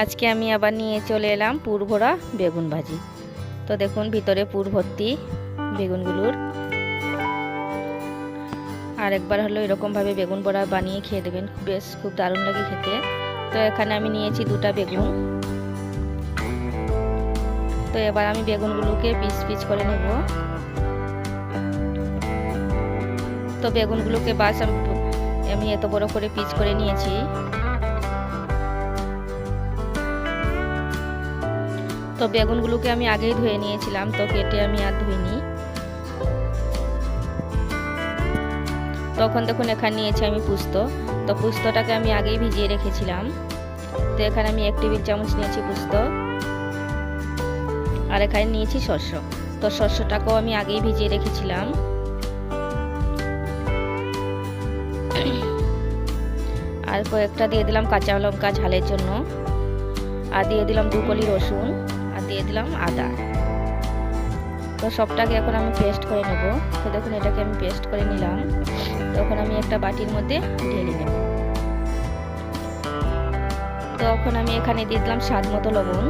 আজকে আমি আবার নিয়ে চলে এলাম পুর ভরা বেগুন ভাজি। তো দেখুন ভিতরে পুর ভর্তি বেগুনগুলোর। আর একবার হলো এরকমভাবে বেগুন বড়া বানিয়ে খেয়ে দেবেন। বেশ, খুব দারুণ লাগে খেতে। তো এখানে আমি নিয়েছি দুটা বেগুন। তো এবার আমি বেগুনগুলোকে পিস পিস করে নেব। তো বেগুনগুলোকে বাস আমি এত বড় করে পিস করে নিয়েছি। তো বেগুনগুলোকে আমি আগেই ধুয়ে নিয়েছিলাম, তো কেটে আমি আর ধুইনি। তখন দেখুন এখানে নিয়েছি আমি পুস্ত, তো পুস্তটাকে আমি আগেই ভিজিয়ে রেখেছিলাম। তো এখানে আমি এক টেবিল চামচ নিয়েছি পুস্ত, আর এখানে নিয়েছি শস্য। তো শস্যটাকেও আমি আগেই ভিজিয়ে রেখেছিলাম। আর কয়েকটা দিয়ে দিলাম কাঁচা লঙ্কা ঝালের জন্য, আর দিয়ে দিলাম দু কলি রসুন। দিয়ে দিলাম আদা। তো সবটাকে এখন আমি পেস্ট করে নেব। তো দেখুন, এটাকে আমি পেস্ট করে নিলাম। তখন আমি একটা বাটির মধ্যে ঢেলে নেব। তখন আমি এখানে দিয়ে দিলাম স্বাদ মতো লবণ।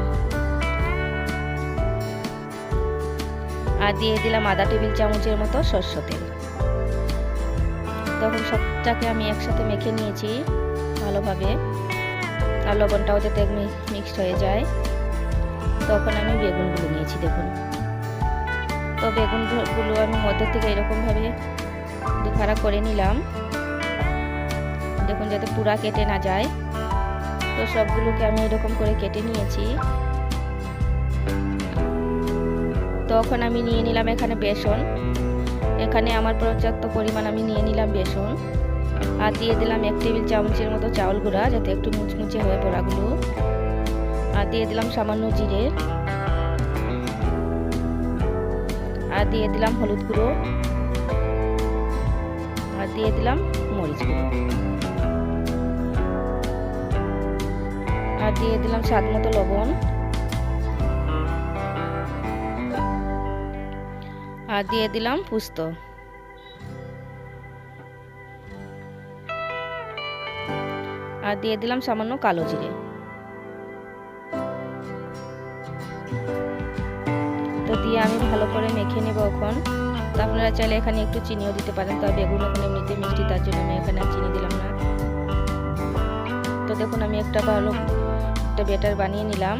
আর দিয়ে দিলাম আধা টেবিল চামচের মতো সর্ষ তেল। তখন সবটাকে আমি একসাথে মেখে নিয়েছি ভালোভাবে। আর লবণটাও যাতে মিক্সড হয়ে যায়। তখন আমি বেগুনগুলো নিয়েছি, দেখুন। তো বেগুনগুলো আমি মধ্য থেকে এরকমভাবে দুখারা করে নিলাম। দেখুন যাতে পুরা কেটে না যায়। তো সবগুলোকে আমি এরকম করে কেটে নিয়েছি। তখন আমি নিয়ে নিলাম এখানে বেসন। এখানে আমার পর্যাপ্ত পরিমাণ আমি নিয়ে নিলাম বেসন। আর দিয়ে দিলাম এক টেবিল চামচের মতো চাউল গুঁড়া, যাতে একটু মুচমুচে হয়ে বড়াগুলো আর দিয়ে দিলাম সামান্য জিরে। আর দিয়ে দিলাম হলুদ গুঁড়ো। আর দিয়ে দিলাম মরিচ গুঁড়ো। আর দিয়ে দিলাম স্বাদ মতো লবণ। আর দিয়ে দিলাম পুস্ত। আর দিয়ে দিলাম সামান্য কালো জিরে। দিয়ে আমি ভালো করে মেখে নেব এখন। তো আপনারা চাইলে এখানে একটু চিনিও দিতে পারেন। তবে বেগুন এখন এমনিতে মিষ্টি তার জন্য আমি এখানে চিনি দিলাম না। তো দেখুন আমি একটা ভালো একটা বেটার বানিয়ে নিলাম।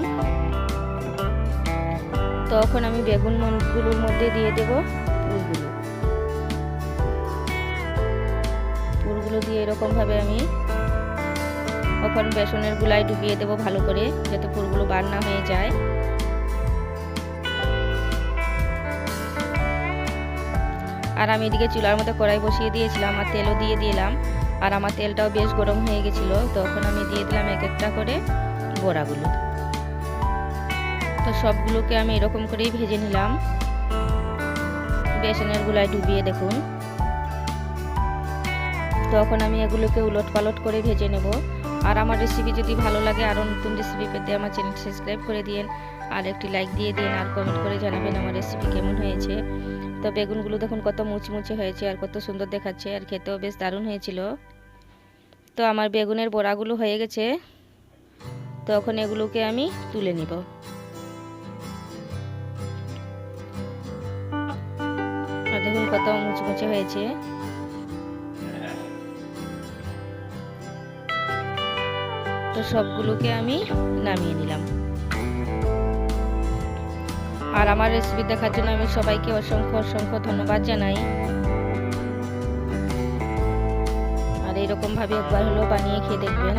তখন আমি বেগুন বেগুনগুলোর মধ্যে দিয়ে দেব। পুরগুলো। পুরগুলো দিয়ে এরকমভাবে আমি তখন বেসনের গুলাই ডুবিয়ে দেব ভালো করে যাতে পুরগুলো বার না হয়ে যায়। আর আমি এদিকে চুলার মধ্যে কড়াই বসিয়ে দিয়েছিলাম, আর তেলও দিয়ে দিলাম। আর আমার তেলটাও বেশ গরম হয়ে গেছিল তখন আমি দিয়ে দিলাম এক একটা করে বড়াগুলো। তো সবগুলোকে আমি এরকম করেই ভেজে নিলাম। বেসনের গুলায় ডুবিয়ে দেখুন। তখন আমি এগুলোকে উলট পালট করে ভেজে নেব। আর আমার রেসিপি যদি ভালো লাগে, আরও নতুন রেসিপি পেতে আমার চ্যানেল সাবস্ক্রাইব করে দিন আর একটি লাইক দিয়ে দিন, আর কমেন্ট করে জানাবেন আমার রেসিপি কেমন হয়েছে। তো বেগুনগুলো দেখুন কত মুচমুচে হয়েছে আর কত সুন্দর দেখাচ্ছে আর খেতেও বেশ দারুণ হয়েছিল। তো আমার বেগুনের বড়াগুলো হয়ে গেছে। তখন এগুলোকে আমি তুলে নিব। দেখুন কত মুচমুচে হয়েছে। তো সবগুলোকে আমি নামিয়ে নিলাম। আর আমার রেসিপি দেখার জন্য আমি সবাইকে অসংখ্য অসংখ্য ধন্যবাদ জানাই। আর এরকমভাবে একবার হলেও বানিয়ে খেয়ে দেখবেন।